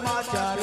समाचार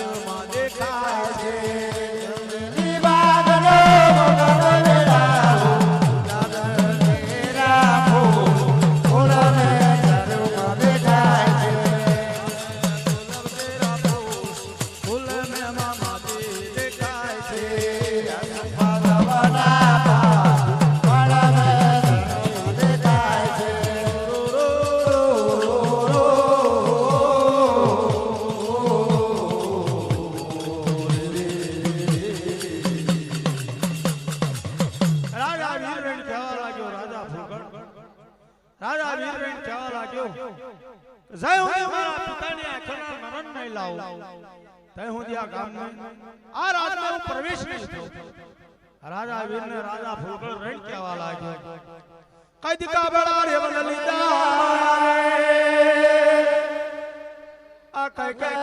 Like Mecca.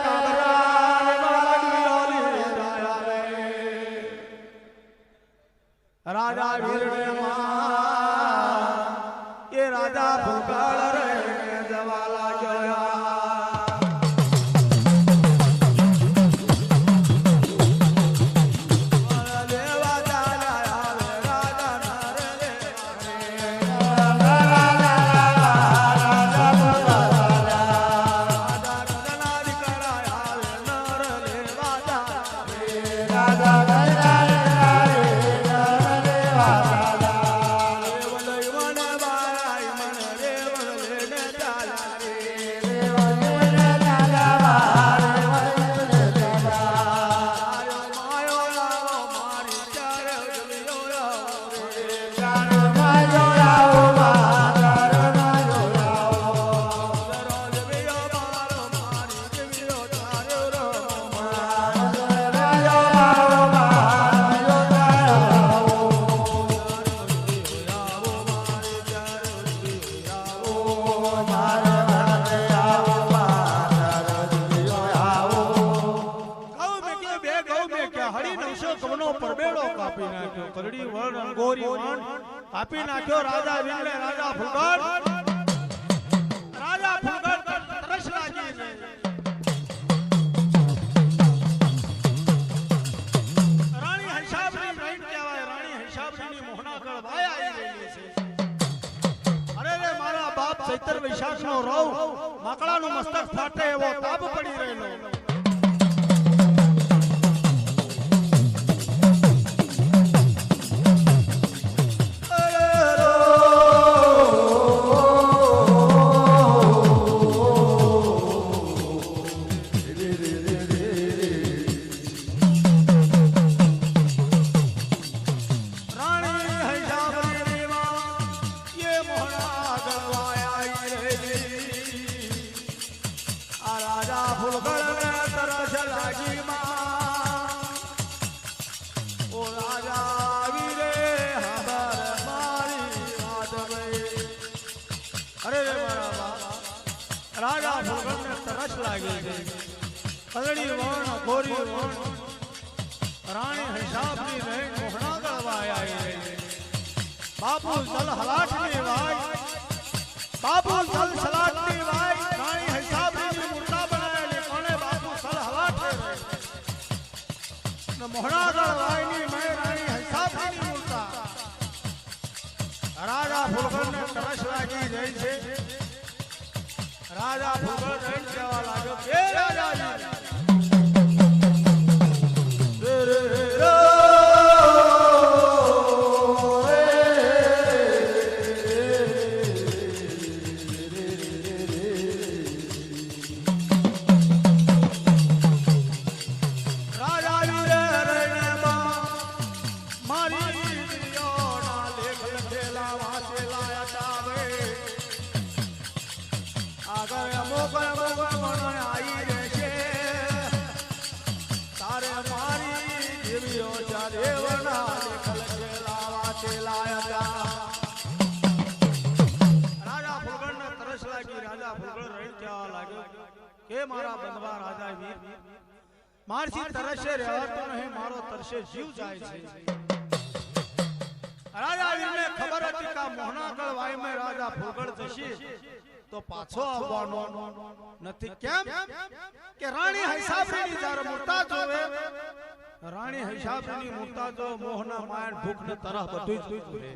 મોહરાદળ વાયની Maherani હસાબની મૂર્તા રાજા ફૂલગણને તરસ લાગી રહી છે. રાજા ફૂલગણ રહી જવા લાગ્યો કે રે રે રે લાગી રાજા રહીને કહેવા લાગ્યો કે મારા બંધવા રાજા વીર મારથી તરસે રહેવાતો નહીં મારો તરસે જીવ જાય છે. રાજા વીરને ખબર હતી કે મોહનાગળ વાયમાં રાજા ફુલગણ જશે. તો પાછો આવવાનો નથી. કેમ? કે રાણી હૈસાબરીની જ્યારે મૂર્તા જોવે રાણી હૈસાબરીની મૂર્તા જો મોહના માયણ ભૂખ ને તરહ બધું જ ભૂલે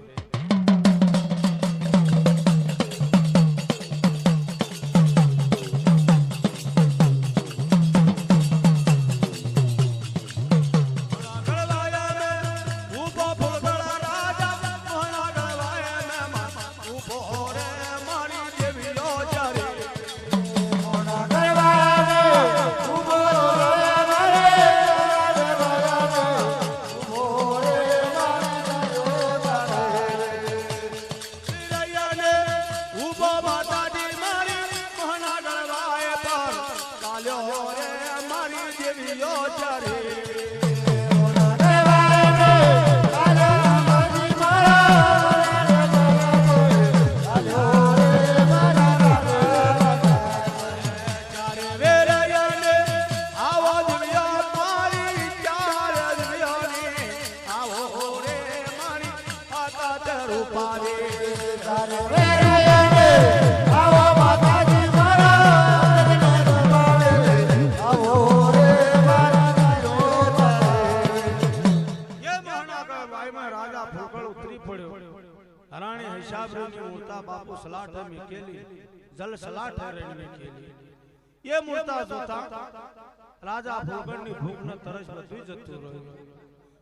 રાજા ફૂલકળની ભૂખ ને તરસ બધું જતું રહ્યું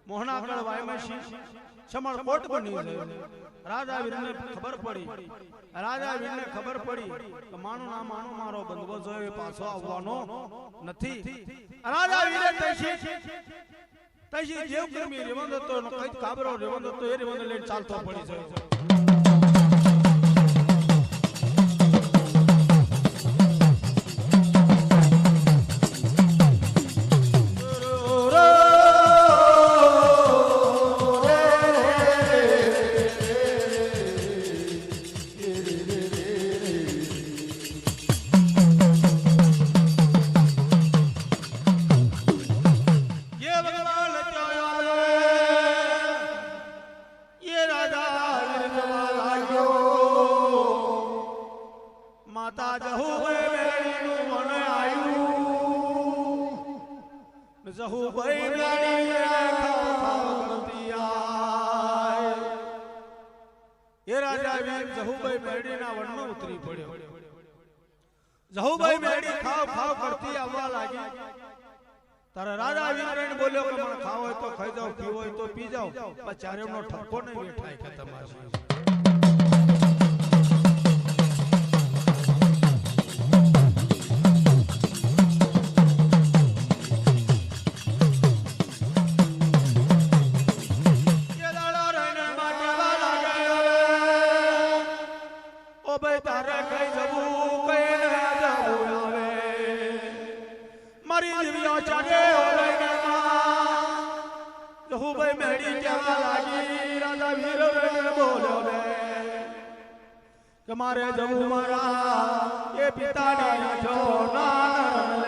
મોહનાગળ વાયમસી શી કોટ બની ગયો રાજા વીરને ખબર પડી. રાજા વીરને ખબર પડી કે માનું ના માનું મારો બંધવો જોયો એ પાછો આવવાનો નથી. રાજા વીરે તૈસી તૈસી જેવ કરમી રેવંદ હતો ને કઈ કાબરો રેવંદ હતો એ રેવંદ લઈને ચાલતો પડી જાય. જહુ એ રાજા વીર જહુભાઈ મેરડીના વનમાં ઉતરી પડ્યો જહુભાઈ મેડી ખાવ ખાવ કરતી આવવા લાગી તારે રાજા વીરને બોલ્યો કે મને ખાવ હોય તો ખાઈ જાઓ પીવો હોય તો પી જાઓ. પણ ચારેમનો ઠપકો નહીં બેઠાય કે તમારે. કે મારે જવું મારા એ પિતાની જો નાન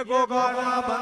એ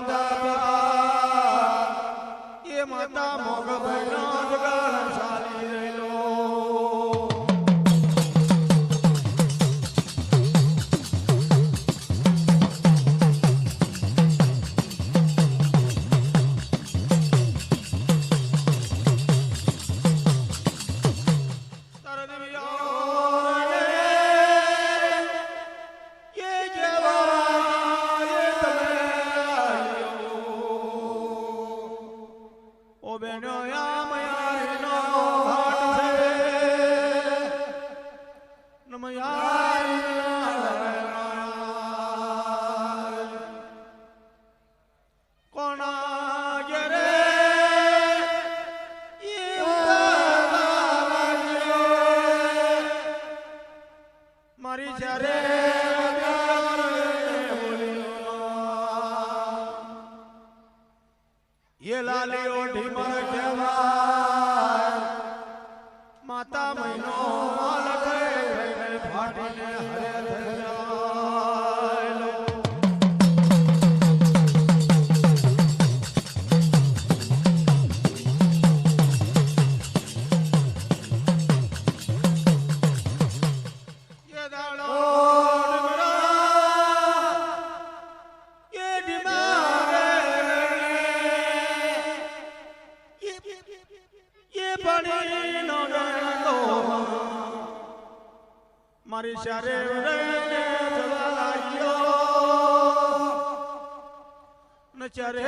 ચારે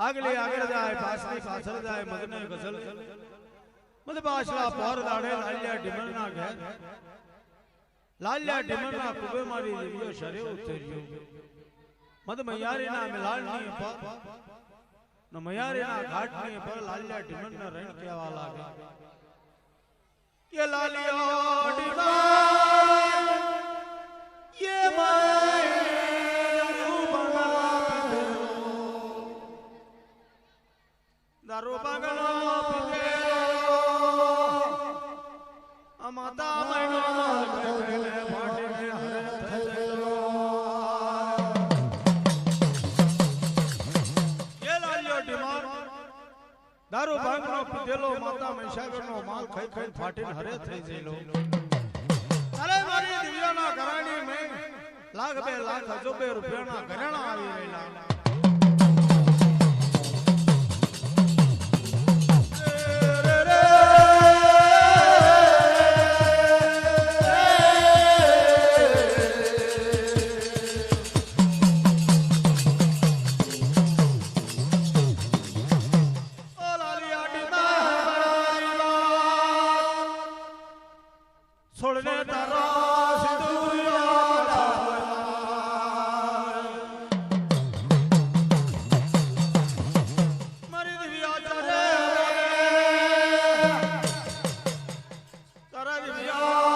આગલી આગળ જાય પાછલી પાછળ જાય મગને ગઝલ મદ પાછલા પોર દાડે લાલિયા ઢીમણના ઘેર લાલ્યા ઢીમણના કુબે મારી ન મૈયારીના ઘાટની પર લાલ્યા ઢીમણના રણ કહેવા લાગે એ લાલિયો ઢીમણ એ મારું પીધેલો માતા મહીસાગરનો માલ ખાઈ ખાઈ ફાટીને હરે થઈ ગયેલો. અરે મારી દિવ્યાના ઘરાણી મેં લાખ બે લાખ અજોબે રૂપિયાના ઘરેણા આવી રહેલા. Yeah.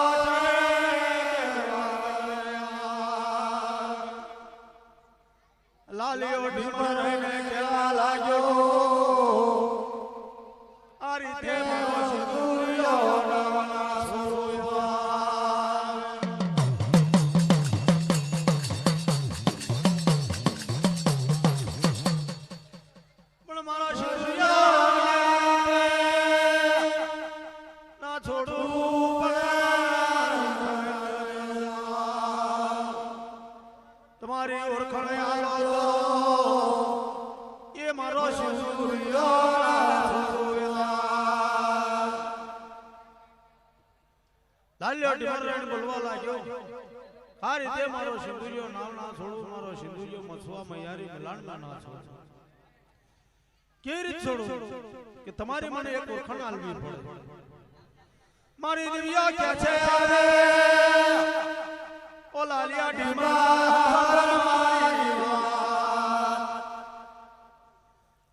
કે તમારી મને એક વખણ આલવી પડે. મારી દિવ્યા કે છે? ઓ લાલિયા ઢીમા.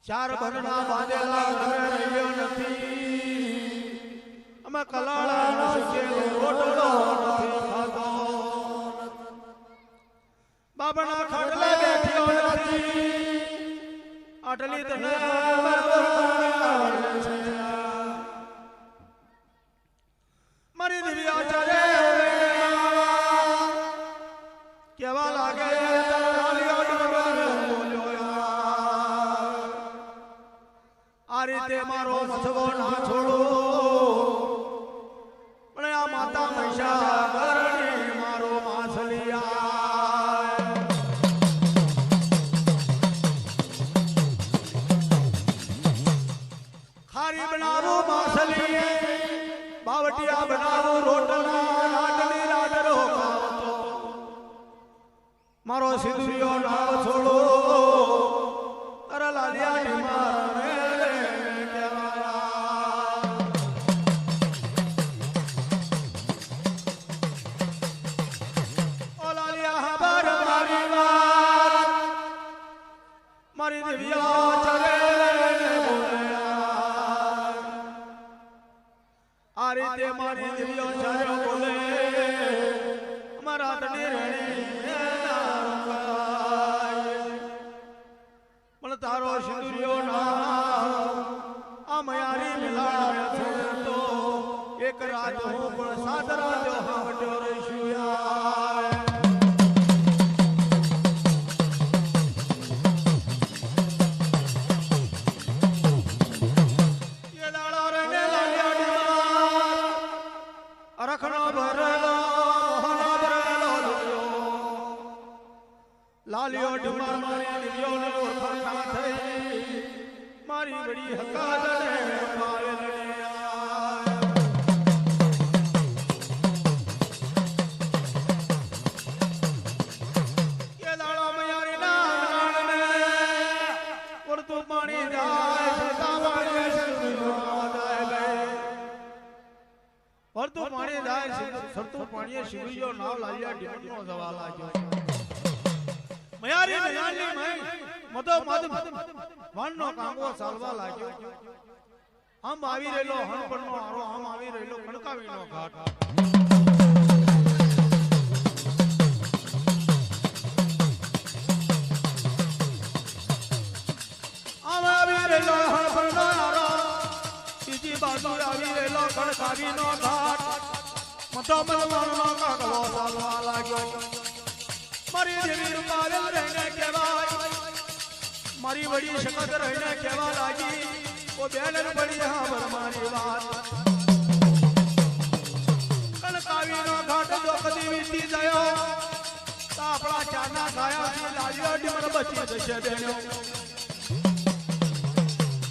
ચાર ભરના બાંધેલા ઘર રહ્યો નથી. અમે કલાળા શીખે રોટલો નથી ખાતો બાબના ખાટલે બેઠ્યો નથી. તને મારી દિવ્યા ચારે કેવા લાગે? આ રીતે મારો મથવો ના છોડો વાણનો કાંગો ચાલવા લાગ્યો. આમ આવી રહેલો હણપણનો આરો, આમ આવી રહેલો કણકાવીનો ઘાટ. મારી દેવી કહેવાય મારી વડી શકત રહીને કહેવા લાગી, ઓ બેન બડી હાંભળ મારી વાત. કનકાવીનો ઘાટ કદી વીતી ગયો આપણા ચારના ગાયાથી લાલ્યો ડીમર બચી જશે બેનો.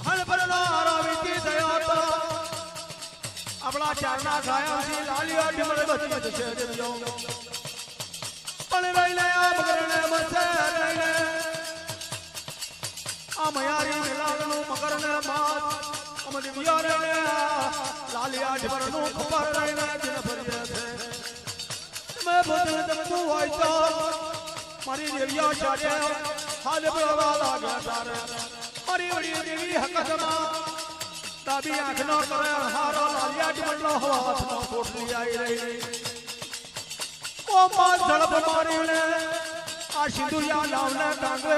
હણભરનો હારો વીતી ગયો તો આપણા ચારના ગાયાથી લાલ્યો ડીમર બચી જશે બેનો. પણ રહીને આ મગરને મસે આ મયારી મિલાવનું મગરને માત અમની વિયારને લાલિયા ઢબરનું ખબર રહીને દિન ફરીએ છે. તમે ભોજન જમતું હોય તો મારી દેવિયા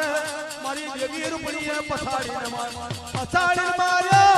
માં મારી જગીર રૂપણીએ પછાડીને માર્યો પછાડીને માર્યો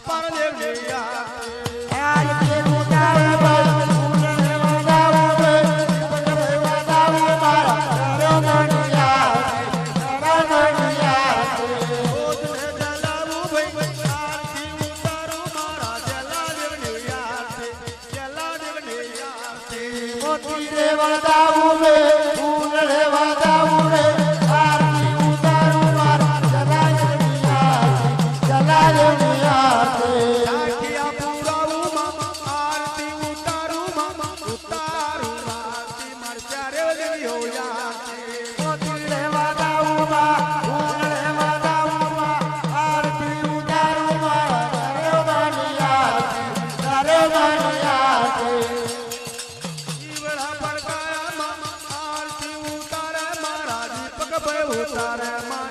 八百年呀。ભાઈ ઉતારે માં